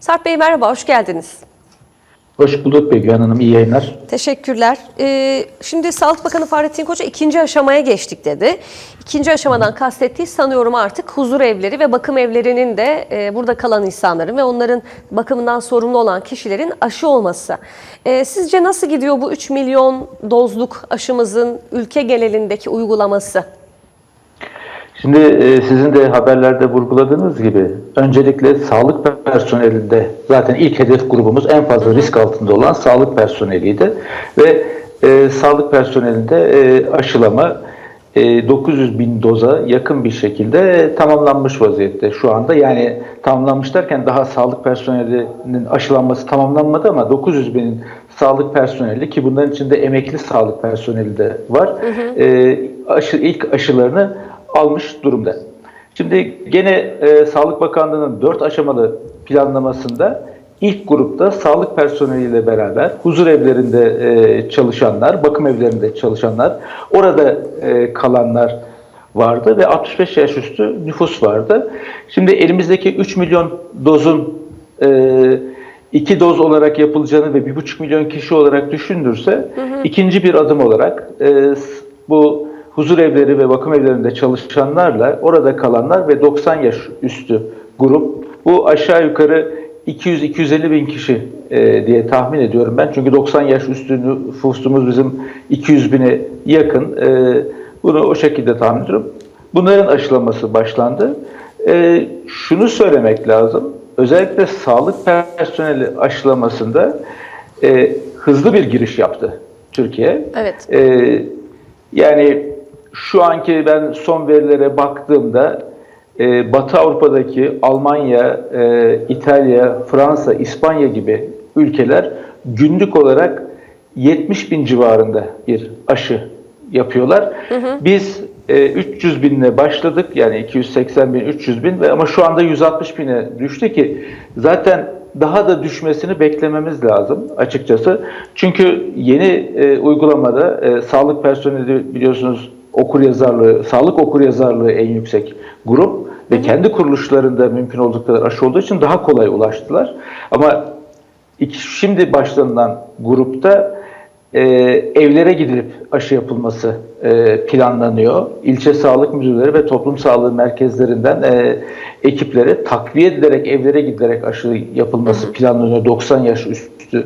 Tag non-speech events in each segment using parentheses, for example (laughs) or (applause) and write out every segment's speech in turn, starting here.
Sarp Bey merhaba, hoş geldiniz. Hoş bulduk Begühan Hanım, iyi yayınlar. Teşekkürler. Ee, şimdi Sağlık Bakanı Fahrettin Koca ikinci aşamaya geçtik dedi. İkinci aşamadan kastettiği sanıyorum artık huzur evleri ve bakım evlerinin de e, burada kalan insanların ve onların bakımından sorumlu olan kişilerin aşı olması. Ee, sizce nasıl gidiyor bu 3 milyon dozluk aşımızın ülke genelindeki uygulaması? Şimdi e, sizin de haberlerde vurguladığınız gibi öncelikle sağlık personelinde zaten ilk hedef grubumuz en fazla risk altında olan sağlık personeliydi. Ve e, sağlık personelinde e, aşılama e, 900 bin doza yakın bir şekilde tamamlanmış vaziyette şu anda. Yani tamamlanmış derken daha sağlık personelinin aşılanması tamamlanmadı ama 900 binin sağlık personeli ki bunların içinde emekli sağlık personeli de var. E, aşı, ilk aşılarını almış durumda. Şimdi gene e, Sağlık Bakanlığı'nın 4 aşamalı planlamasında ilk grupta sağlık personeliyle beraber huzur evlerinde e, çalışanlar, bakım evlerinde çalışanlar, orada e, kalanlar vardı ve 65 yaş üstü nüfus vardı. Şimdi elimizdeki 3 milyon dozun e, iki doz olarak yapılacağını ve 1,5 milyon kişi olarak düşündürse ikinci bir adım olarak e, bu huzur evleri ve bakım evlerinde çalışanlarla orada kalanlar ve 90 yaş üstü grup bu aşağı yukarı 200-250 bin kişi e, diye tahmin ediyorum ben. Çünkü 90 yaş üstü nüfusumuz bizim 200 bine yakın. E, bunu o şekilde tahmin ediyorum. Bunların aşılaması başlandı. E, şunu söylemek lazım. Özellikle sağlık personeli aşılamasında e, hızlı bir giriş yaptı Türkiye. Evet. E, yani şu anki ben son verilere baktığımda e, Batı Avrupa'daki Almanya, e, İtalya, Fransa, İspanya gibi ülkeler günlük olarak 70 bin civarında bir aşı yapıyorlar. Biz e, 300 binle başladık yani 280 bin, 300 bin ve ama şu anda 160 bine düştü ki zaten daha da düşmesini beklememiz lazım açıkçası. Çünkü yeni e, uygulamada e, sağlık personeli biliyorsunuz okur yazarlığı, sağlık okur yazarlığı en yüksek grup ve kendi kuruluşlarında mümkün oldukları kadar aşı olduğu için daha kolay ulaştılar. Ama iki, şimdi başlanılan grupta e, evlere gidilip aşı yapılması e, planlanıyor. İlçe sağlık müdürleri ve toplum sağlığı merkezlerinden e, ekiplere takviye edilerek evlere gidilerek aşı yapılması planlanıyor 90 yaş üstü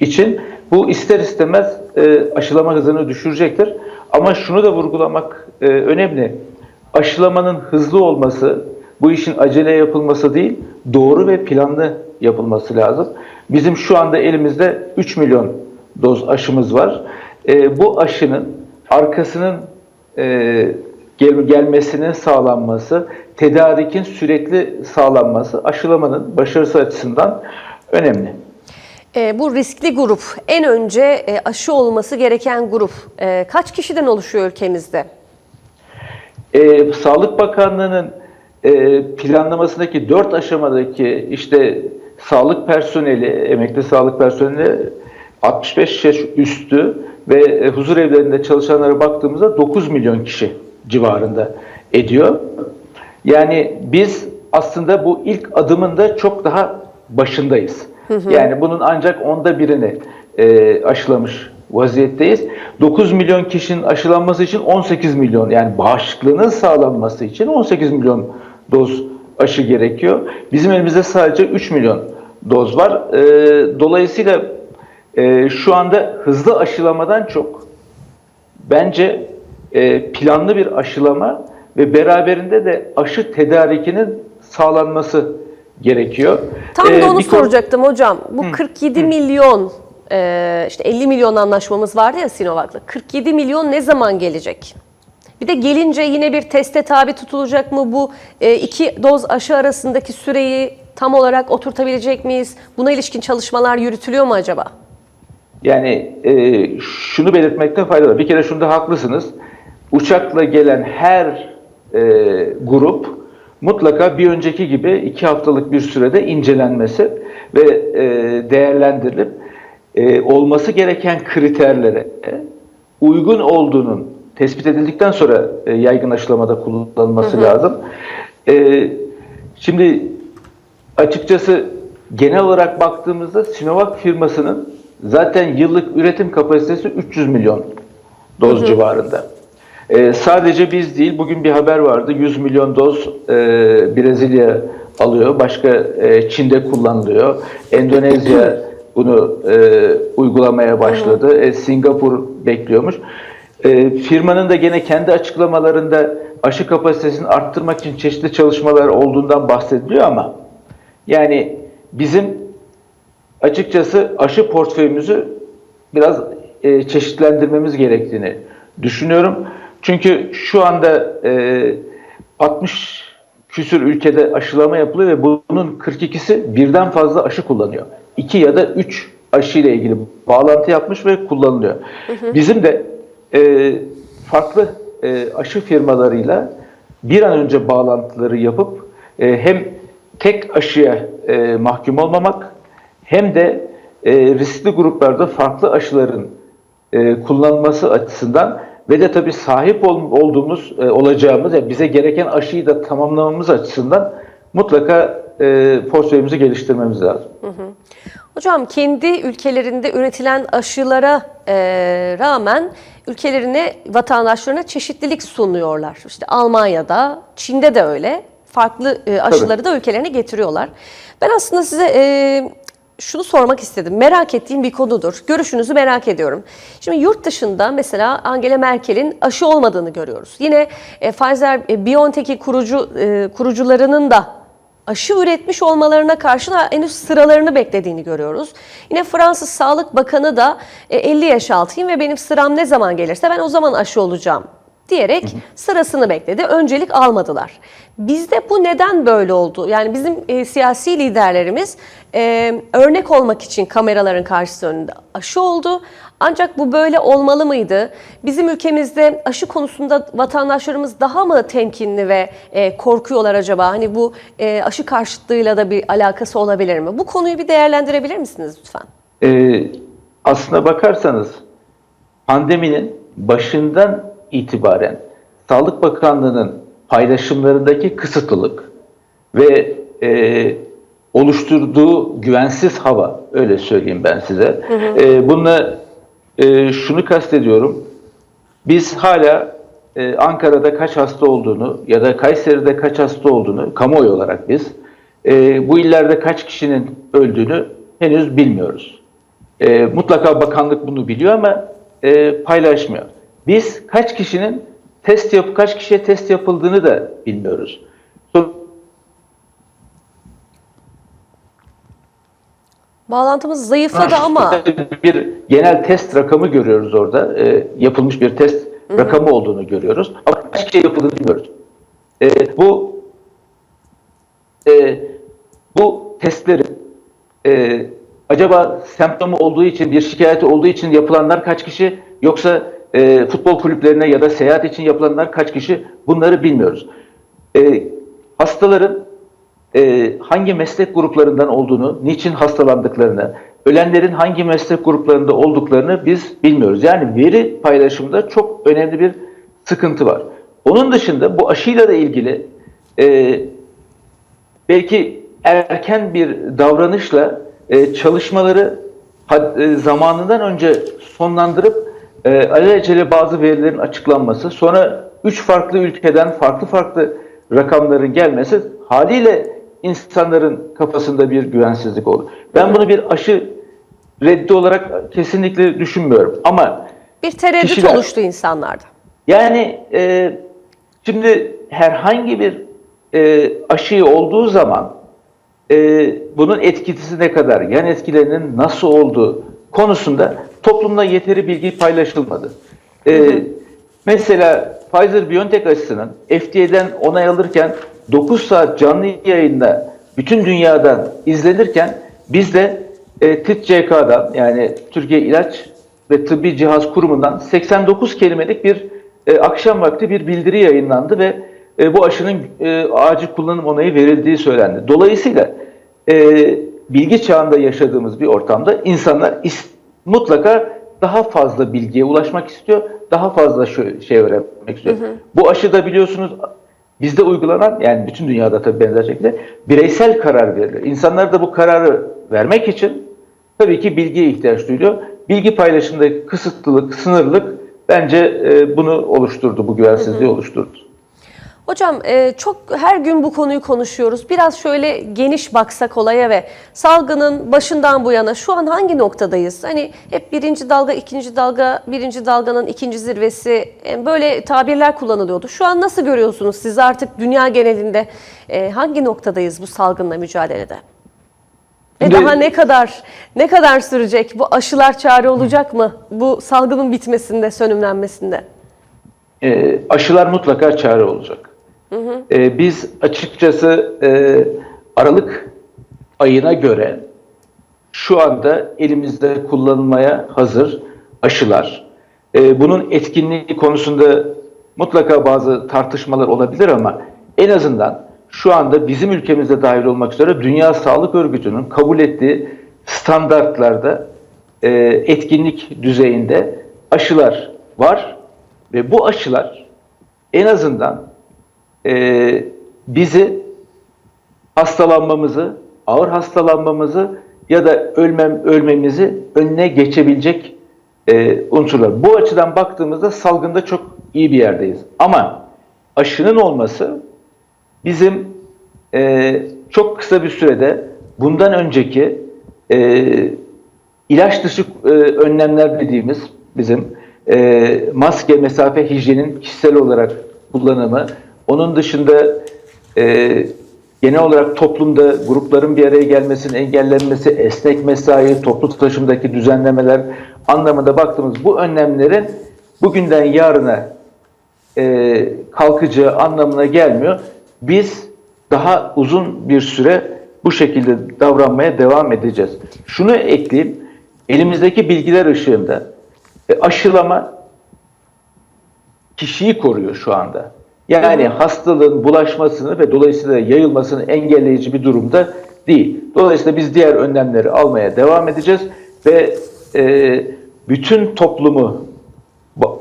için. Bu ister istemez e, aşılama hızını düşürecektir. Ama şunu da vurgulamak e, önemli. Aşılamanın hızlı olması, bu işin acele yapılması değil, doğru ve planlı yapılması lazım. Bizim şu anda elimizde 3 milyon doz aşımız var. E, bu aşının arkasının e, gel, gelmesinin sağlanması, tedarikin sürekli sağlanması aşılamanın başarısı açısından önemli. E, bu riskli grup, en önce e, aşı olması gereken grup e, kaç kişiden oluşuyor ülkemizde? Ee, Sağlık Bakanlığı'nın e, planlamasındaki dört aşamadaki işte sağlık personeli, emekli sağlık personeli 65 yaş üstü ve huzur evlerinde çalışanlara baktığımızda 9 milyon kişi civarında ediyor. Yani biz aslında bu ilk adımında çok daha başındayız. Yani bunun ancak onda birini e, aşılamış vaziyetteyiz. 9 milyon kişinin aşılanması için 18 milyon yani bağışıklığının sağlanması için 18 milyon doz aşı gerekiyor. Bizim elimizde sadece 3 milyon doz var. E, dolayısıyla e, şu anda hızlı aşılamadan çok bence e, planlı bir aşılama ve beraberinde de aşı tedarikinin sağlanması gerekiyor. Tam E, da onu soracaktım hocam. Bu 47 milyon, e, işte 50 milyon anlaşmamız vardı ya Sinovac'la. 47 milyon ne zaman gelecek? Bir de gelince yine bir teste tabi tutulacak mı bu e, iki doz aşı arasındaki süreyi tam olarak oturtabilecek miyiz? Buna ilişkin çalışmalar yürütülüyor mu acaba? Yani e, şunu belirtmekte fayda var. Bir kere şunda haklısınız. Uçakla gelen her e, grup mutlaka bir önceki gibi iki haftalık bir sürede incelenmesi ve e, değerlendirilip e, olması gereken kriterlere uygun olduğunun tespit edildikten sonra e, yaygın aşılamada kullanılması lazım. E, şimdi açıkçası genel olarak baktığımızda Sinovac firmasının zaten yıllık üretim kapasitesi 300 milyon doz civarında. Ee, sadece biz değil, bugün bir haber vardı. 100 milyon doz e, Brezilya alıyor. Başka e, Çin'de kullanılıyor. Endonezya (laughs) bunu e, uygulamaya başladı. E, Singapur bekliyormuş. E, firmanın da gene kendi açıklamalarında aşı kapasitesini arttırmak için çeşitli çalışmalar olduğundan bahsediliyor ama yani bizim açıkçası aşı portföyümüzü biraz e, çeşitlendirmemiz gerektiğini düşünüyorum. Çünkü şu anda e, 60 küsür ülkede aşılama yapılıyor ve bunun 42'si birden fazla aşı kullanıyor. 2 ya da 3 aşı ile ilgili bağlantı yapmış ve kullanılıyor. Bizim de e, farklı e, aşı firmalarıyla bir an önce bağlantıları yapıp e, hem tek aşıya e, mahkum olmamak hem de e, riskli gruplarda farklı aşıların e, kullanılması açısından ve de tabii sahip ol- olduğumuz, e, olacağımız, yani bize gereken aşıyı da tamamlamamız açısından mutlaka e, portföyümüzü geliştirmemiz lazım. Hocam kendi ülkelerinde üretilen aşılara e, rağmen ülkelerine, vatandaşlarına çeşitlilik sunuyorlar. İşte Almanya'da, Çin'de de öyle. Farklı e, aşıları da ülkelerine getiriyorlar. Ben aslında size e, şunu sormak istedim. Merak ettiğim bir konudur. Görüşünüzü merak ediyorum. Şimdi yurt dışında mesela Angela Merkel'in aşı olmadığını görüyoruz. Yine e, Pfizer, e, BioNTech'i kurucu e, kurucularının da aşı üretmiş olmalarına karşın henüz sıralarını beklediğini görüyoruz. Yine Fransız Sağlık Bakanı da e, 50 yaş altıyım ve benim sıram ne zaman gelirse ben o zaman aşı olacağım diyerek sırasını bekledi. Öncelik almadılar. Bizde bu neden böyle oldu? Yani bizim e, siyasi liderlerimiz e, örnek olmak için kameraların karşısı önünde aşı oldu. Ancak bu böyle olmalı mıydı? Bizim ülkemizde aşı konusunda vatandaşlarımız daha mı temkinli ve e, korkuyorlar acaba? Hani bu e, aşı karşıtlığıyla da bir alakası olabilir mi? Bu konuyu bir değerlendirebilir misiniz lütfen? Ee, aslına bakarsanız pandeminin başından itibaren Sağlık Bakanlığı'nın paylaşımlarındaki kısıtlılık ve e, oluşturduğu güvensiz hava, öyle söyleyeyim ben size. E, bununla e, şunu kastediyorum. Biz hala e, Ankara'da kaç hasta olduğunu ya da Kayseri'de kaç hasta olduğunu kamuoyu olarak biz e, bu illerde kaç kişinin öldüğünü henüz bilmiyoruz. E, mutlaka bakanlık bunu biliyor ama e, paylaşmıyor. Biz kaç kişinin test yap kaç kişiye test yapıldığını da bilmiyoruz. Bağlantımız zayıfladı ama bir genel test rakamı görüyoruz orada. E, yapılmış bir test rakamı olduğunu görüyoruz. Ama kaç kişiye yapıldığını bilmiyoruz. E, bu e, bu testlerin e, acaba semptomu olduğu için, bir şikayeti olduğu için yapılanlar kaç kişi yoksa e, futbol kulüplerine ya da seyahat için yapılanlar kaç kişi bunları bilmiyoruz. E, hastaların e, hangi meslek gruplarından olduğunu, niçin hastalandıklarını, ölenlerin hangi meslek gruplarında olduklarını biz bilmiyoruz. Yani veri paylaşımında çok önemli bir sıkıntı var. Onun dışında bu aşıyla da ilgili e, belki erken bir davranışla e, çalışmaları had- e, zamanından önce sonlandırıp e, alelacele bazı verilerin açıklanması, sonra üç farklı ülkeden farklı farklı rakamların gelmesi haliyle insanların kafasında bir güvensizlik oldu. Ben bunu bir aşı reddi olarak kesinlikle düşünmüyorum. Ama bir tereddüt Kişiler- oluştu insanlarda. yani e, şimdi herhangi bir e, aşı olduğu zaman e, bunun etkisi ne kadar, yan etkilerinin nasıl olduğu konusunda toplumda yeteri bilgi paylaşılmadı. E, mesela Pfizer-BioNTech aşısının FDA'den onay alırken 9 saat canlı yayında bütün dünyadan izlenirken biz de e, TİTCK'dan yani Türkiye İlaç ve Tıbbi Cihaz Kurumu'ndan 89 kelimelik bir e, akşam vakti bir bildiri yayınlandı ve e, bu aşının e, acil kullanım onayı verildiği söylendi. Dolayısıyla e, bilgi çağında yaşadığımız bir ortamda insanlar is- mutlaka daha fazla bilgiye ulaşmak istiyor, daha fazla şey öğrenmek istiyor. Bu aşıda biliyorsunuz bizde uygulanan yani bütün dünyada tabii benzer şekilde bireysel karar verilir. İnsanlar da bu kararı vermek için tabii ki bilgiye ihtiyaç duyuyor. Bilgi paylaşımındaki kısıtlılık, sınırlık bence e, bunu oluşturdu, bu güvensizliği oluşturdu. Hocam e, çok her gün bu konuyu konuşuyoruz. Biraz şöyle geniş baksak olaya ve salgının başından bu yana şu an hangi noktadayız? Hani hep birinci dalga, ikinci dalga, birinci dalganın ikinci zirvesi e, böyle tabirler kullanılıyordu. Şu an nasıl görüyorsunuz siz artık dünya genelinde e, hangi noktadayız bu salgınla mücadelede? Ve daha ne kadar ne kadar sürecek? Bu aşılar çare olacak mı? Bu salgının bitmesinde, sönümlenmesinde? E, aşılar mutlaka çare olacak. E, biz açıkçası e, Aralık ayına göre şu anda elimizde kullanılmaya hazır aşılar. E, bunun etkinliği konusunda mutlaka bazı tartışmalar olabilir ama en azından şu anda bizim ülkemizde dahil olmak üzere Dünya Sağlık Örgütü'nün kabul ettiği standartlarda e, etkinlik düzeyinde aşılar var ve bu aşılar en azından e, bizi hastalanmamızı, ağır hastalanmamızı ya da ölmem ölmemizi önüne geçebilecek e, unsurlar. Bu açıdan baktığımızda salgında çok iyi bir yerdeyiz. Ama aşının olması bizim e, çok kısa bir sürede bundan önceki e, ilaç dışı e, önlemler dediğimiz bizim e, maske, mesafe, hijyenin kişisel olarak kullanımı, onun dışında e, genel olarak toplumda grupların bir araya gelmesinin engellenmesi, esnek mesai, toplu taşımdaki düzenlemeler anlamında baktığımız bu önlemlerin bugünden yarına e, kalkacağı anlamına gelmiyor. Biz daha uzun bir süre bu şekilde davranmaya devam edeceğiz. Şunu ekleyeyim, elimizdeki bilgiler ışığında e, aşılama kişiyi koruyor şu anda. Yani hastalığın bulaşmasını ve dolayısıyla yayılmasını engelleyici bir durumda değil. Dolayısıyla biz diğer önlemleri almaya devam edeceğiz ve e, bütün toplumu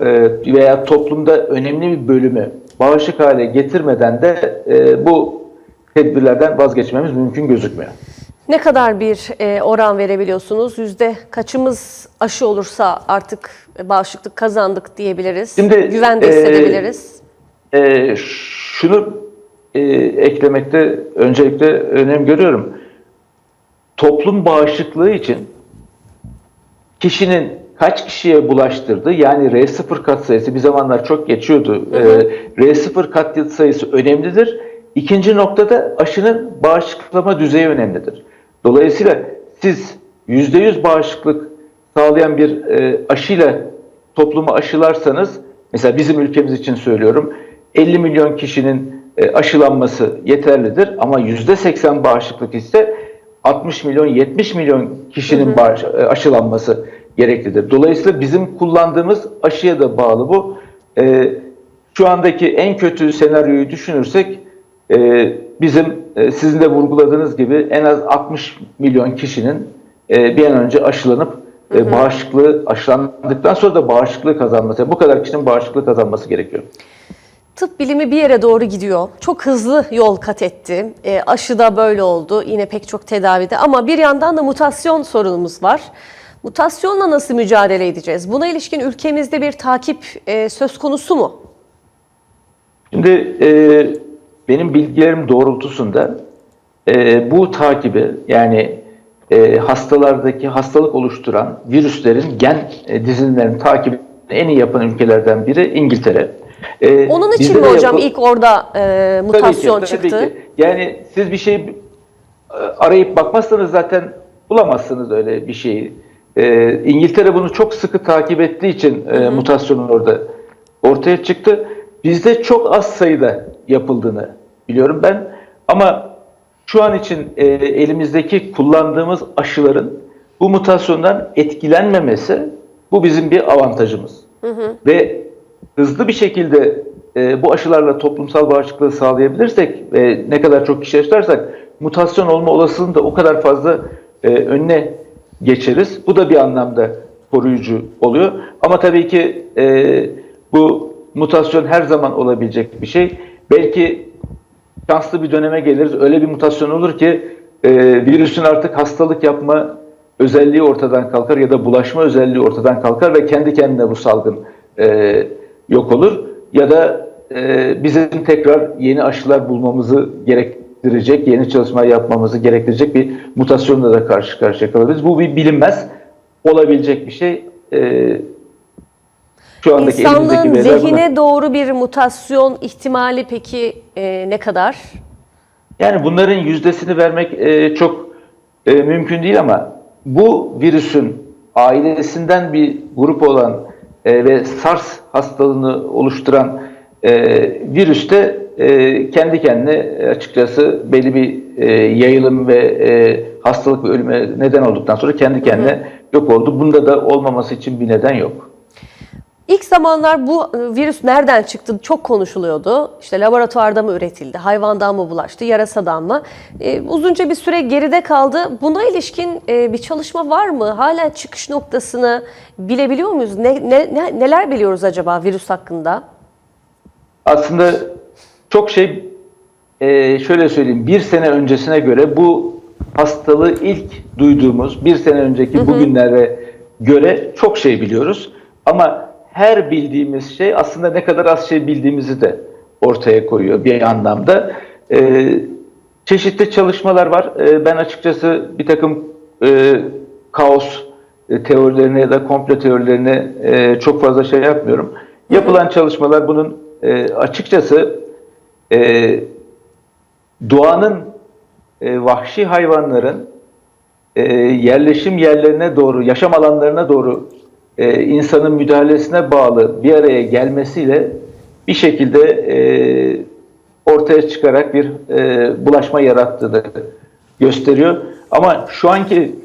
e, veya toplumda önemli bir bölümü bağışık hale getirmeden de e, bu tedbirlerden vazgeçmemiz mümkün gözükmüyor. Ne kadar bir e, oran verebiliyorsunuz? Yüzde kaçımız aşı olursa artık bağışıklık kazandık diyebiliriz. Şimdi, Güvende e, Ee, şunu e, eklemekte öncelikle önem görüyorum. Toplum bağışıklığı için kişinin kaç kişiye bulaştırdı yani R0 kat sayısı bir zamanlar çok geçiyordu. Ee, R0 kat sayısı önemlidir. İkinci noktada aşının bağışıklama düzeyi önemlidir. Dolayısıyla siz %100 bağışıklık sağlayan bir e, aşıyla toplumu aşılarsanız mesela bizim ülkemiz için söylüyorum 50 milyon kişinin e, aşılanması yeterlidir ama %80 bağışıklık ise 60 milyon 70 milyon kişinin bağış, e, aşılanması gereklidir. Dolayısıyla bizim kullandığımız aşıya da bağlı bu. E, şu andaki en kötü senaryoyu düşünürsek e, bizim e, sizin de vurguladığınız gibi en az 60 milyon kişinin e, bir an önce aşılanıp e, bağışıklığı aşılandıktan sonra da bağışıklığı kazanması. Bu kadar kişinin bağışıklığı kazanması gerekiyor. Tıp bilimi bir yere doğru gidiyor. Çok hızlı yol kat etti. E, aşı da böyle oldu. Yine pek çok tedavide. Ama bir yandan da mutasyon sorunumuz var. Mutasyonla nasıl mücadele edeceğiz? Buna ilişkin ülkemizde bir takip e, söz konusu mu? Şimdi e, benim bilgilerim doğrultusunda e, bu takibi yani e, hastalardaki hastalık oluşturan virüslerin gen e, dizilimlerini takip en iyi yapan ülkelerden biri İngiltere. E, Onun için mi hocam yapı- ilk orada e, Tabii ki, mutasyon tabii çıktı? ki. Yani siz bir şey e, arayıp bakmazsanız zaten bulamazsınız öyle bir şeyi. E, İngiltere bunu çok sıkı takip ettiği için e, mutasyonun orada ortaya çıktı. Bizde çok az sayıda yapıldığını biliyorum ben. Ama şu an için e, elimizdeki kullandığımız aşıların bu mutasyondan etkilenmemesi bu bizim bir avantajımız. Ve hızlı bir şekilde e, bu aşılarla toplumsal bağışıklığı sağlayabilirsek ve ne kadar çok kişi aşılarsak mutasyon olma olasılığını da o kadar fazla e, önüne geçeriz. Bu da bir anlamda koruyucu oluyor. Ama tabii ki e, bu mutasyon her zaman olabilecek bir şey. belki şanslı bir döneme geliriz. Öyle bir mutasyon olur ki e, virüsün artık hastalık yapma özelliği ortadan kalkar ya da bulaşma özelliği ortadan kalkar ve kendi kendine bu salgın e, yok olur. Ya da e, bizim tekrar yeni aşılar bulmamızı gerektirecek, yeni çalışma yapmamızı gerektirecek bir mutasyonla da karşı karşıya kalabiliriz. Bu bir bilinmez olabilecek bir şey. E, şu andaki elimizdeki İnsanlığın veriler buna- doğru bir mutasyon ihtimali peki e, ne kadar? Yani bunların yüzdesini vermek e, çok e, mümkün değil ama bu virüsün ailesinden bir grup olan e, ve SARS hastalığını oluşturan e, virüs de e, kendi kendine açıkçası belli bir e, yayılım ve e, hastalık ve ölüme neden olduktan sonra kendi kendine yok oldu. Bunda da olmaması için bir neden yok. İlk zamanlar bu e, virüs nereden çıktı çok konuşuluyordu. İşte laboratuvarda mı üretildi, hayvandan mı bulaştı, yarasadan mı? E, uzunca bir süre geride kaldı. Buna ilişkin e, bir çalışma var mı? Hala çıkış noktasını bilebiliyor muyuz? Ne, ne, ne- neler biliyoruz acaba virüs hakkında? Aslında çok şey e, şöyle söyleyeyim bir sene öncesine göre bu hastalığı ilk duyduğumuz bir sene önceki bugünlere göre çok şey biliyoruz. Ama her bildiğimiz şey aslında ne kadar az şey bildiğimizi de ortaya koyuyor bir anlamda. E, çeşitli çalışmalar var. E, ben açıkçası bir takım e, kaos e, teorilerine ya da komplo teorilerine e, çok fazla şey yapmıyorum. Yapılan çalışmalar bunun e, açıkçası e, doğanın e, vahşi hayvanların e, yerleşim yerlerine doğru, yaşam alanlarına doğru e, insanın müdahalesine bağlı bir araya gelmesiyle bir şekilde e, ortaya çıkarak bir e, bulaşma yarattığını gösteriyor. Ama şu anki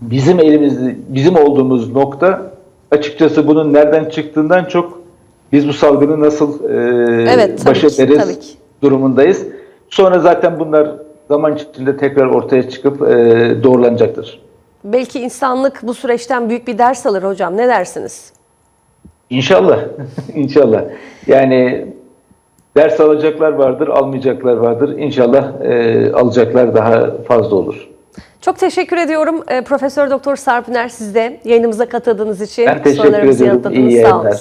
bizim elimizde, bizim olduğumuz nokta açıkçası bunun nereden çıktığından çok biz bu salgını nasıl e, Evet, baş ederiz ki. durumundayız. Sonra zaten bunlar zaman içinde tekrar ortaya çıkıp e, doğrulanacaktır. Belki insanlık bu süreçten büyük bir ders alır hocam. Ne dersiniz? İnşallah. (laughs) İnşallah. Yani ders alacaklar vardır, almayacaklar vardır. İnşallah e, alacaklar daha fazla olur. Çok teşekkür ediyorum e, Profesör Doktor Sarp Üner siz de yayınımıza katıldığınız için. Ben teşekkür ediyorum. İyi yayınlar.